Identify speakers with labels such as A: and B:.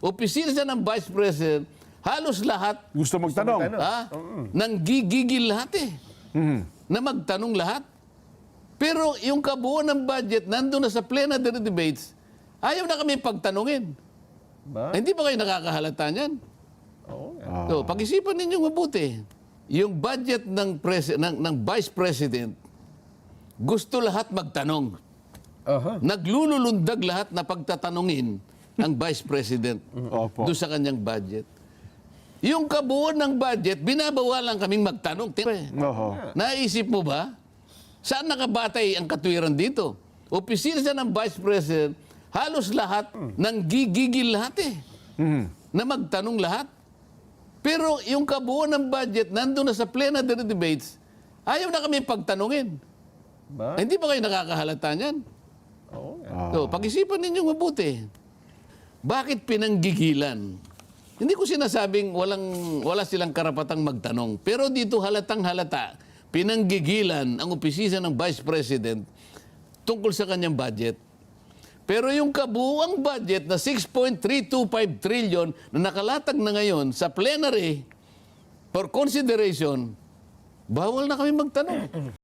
A: opisina siya ng Vice President, halos lahat
B: Gusto magtanong.
C: magtanong.
A: ha, nang gigigil lahat eh. Na magtanong lahat. Pero yung kabuuan ng budget, nandun na sa plenary debates, ayaw na kami pagtanungin.
C: Ba?
A: Hindi ba kayo nakakahalata niyan?
C: Oo.
A: So, pag-isipan ninyo mabuti. Yung budget ng, pres- ng, ng Vice President, gusto lahat magtanong.
C: Aha.
A: Naglululundag lahat na pagtatanungin ang Vice President
B: Opo.
A: doon sa kanyang budget. Yung kabuuan ng budget, binabawalan kaming magtanong. Mo,
B: Oho.
A: Naisip mo ba? Saan nakabatay ang katwiran dito? Opisina siya ng Vice President, halos lahat nang gigigil lahat eh. Na magtanong lahat. Pero yung kabuuan ng budget, nandun na sa plenary debates, ayaw na kami pagtanungin.
C: Ba?
A: Hindi ba kayo nakakahalata niyan?
C: Oo.
A: So, pag-isipan ninyo mabuti. Bakit pinanggigilan? Hindi ko sinasabing walang, wala silang karapatang magtanong. Pero dito halatang halata, pinanggigilan ang opisina ng Vice President tungkol sa kanyang budget. Pero yung kabuuang budget na 6.325 trillion na nakalatag na ngayon sa plenary for consideration, bawal na kami magtanong.